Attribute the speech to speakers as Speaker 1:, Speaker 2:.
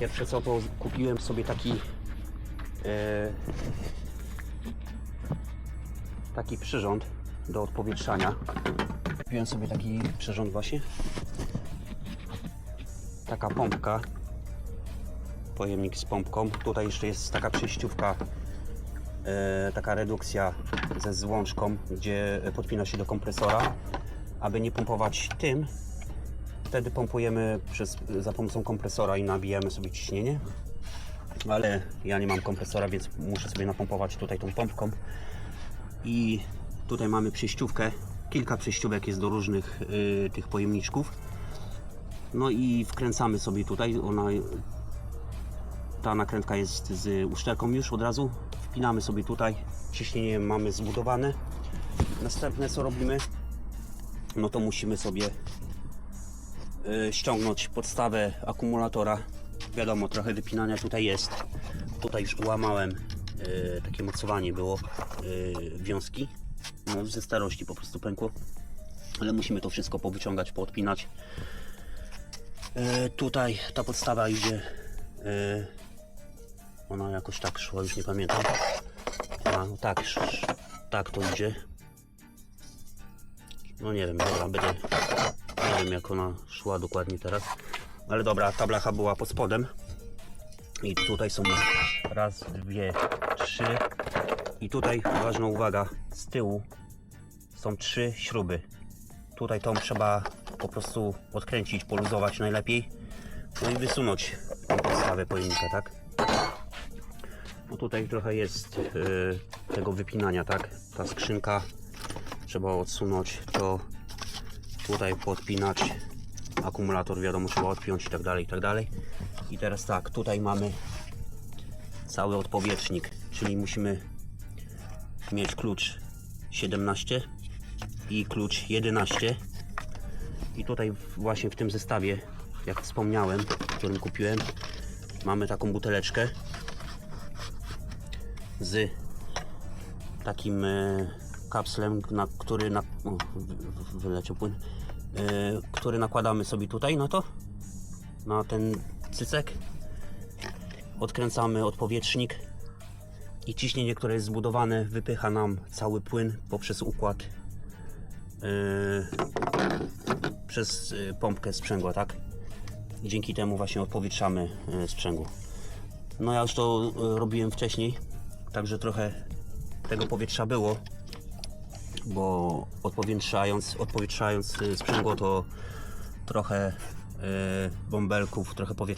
Speaker 1: Pierwsze co to kupiłem sobie taki e, taki przyrząd do odpowietrzania. Kupiłem sobie taki przyrząd właśnie. Taka pompka. Pojemnik z pompką. Tutaj jeszcze jest taka przejściówka, e, taka redukcja ze złączką, gdzie podpina się do kompresora. Aby nie pompować tym, wtedy pompujemy przez, za pomocą kompresora i nabijamy sobie ciśnienie. Ale ja nie mam kompresora, więc muszę sobie napompować tutaj tą pompką. I tutaj mamy przejściówkę. Kilka przejściówek jest do różnych y, tych pojemniczków. No i wkręcamy sobie tutaj. Ona, ta nakrętka jest z uszczelką już od razu. Wpinamy sobie tutaj. Ciśnienie mamy zbudowane. Następne co robimy, no to musimy sobie ściągnąć podstawę akumulatora. Wiadomo, trochę wypinania tutaj jest. Tutaj już ułamałem y, takie mocowanie było y, wiązki. No, ze starości po prostu pękło. Ale musimy to wszystko powyciągać, poodpinać. Y, tutaj ta podstawa idzie. y, ona jakoś tak szła, już nie pamiętam. A, no tak, tak to idzie. No nie wiem, dobra, będę. Nie wiem jak ona szła dokładnie teraz. Ale dobra, ta blacha była pod spodem. I tutaj są raz, dwie, trzy. I tutaj ważna uwaga, z tyłu są trzy śruby. Tutaj tą trzeba po prostu odkręcić, poluzować najlepiej. No i wysunąć podstawę pojemnika, tak? No tutaj trochę jest y, tego wypinania, tak? Ta skrzynka trzeba odsunąć, to tutaj podpinać akumulator, wiadomo, trzeba odpiąć i tak dalej, i tak dalej. I teraz tak, tutaj mamy cały odpowietrznik, czyli musimy mieć klucz 17 i klucz 11 i tutaj właśnie w tym zestawie, jak wspomniałem, którym kupiłem, mamy taką buteleczkę z takim e, kapslem, na który na, wyleciał płyn, e, który nakładamy sobie tutaj na to, na ten cycek. Odkręcamy odpowietrznik i ciśnienie, które jest zbudowane, wypycha nam cały płyn poprzez układ e, przez e, pompkę sprzęgła, tak? I dzięki temu właśnie odpowietrzamy sprzęgło. No ja już to robiłem wcześniej, także trochę tego powietrza było, bo odpowietrzając, odpowietrzając y, sprzęgło to trochę y, bąbelków, trochę powietrza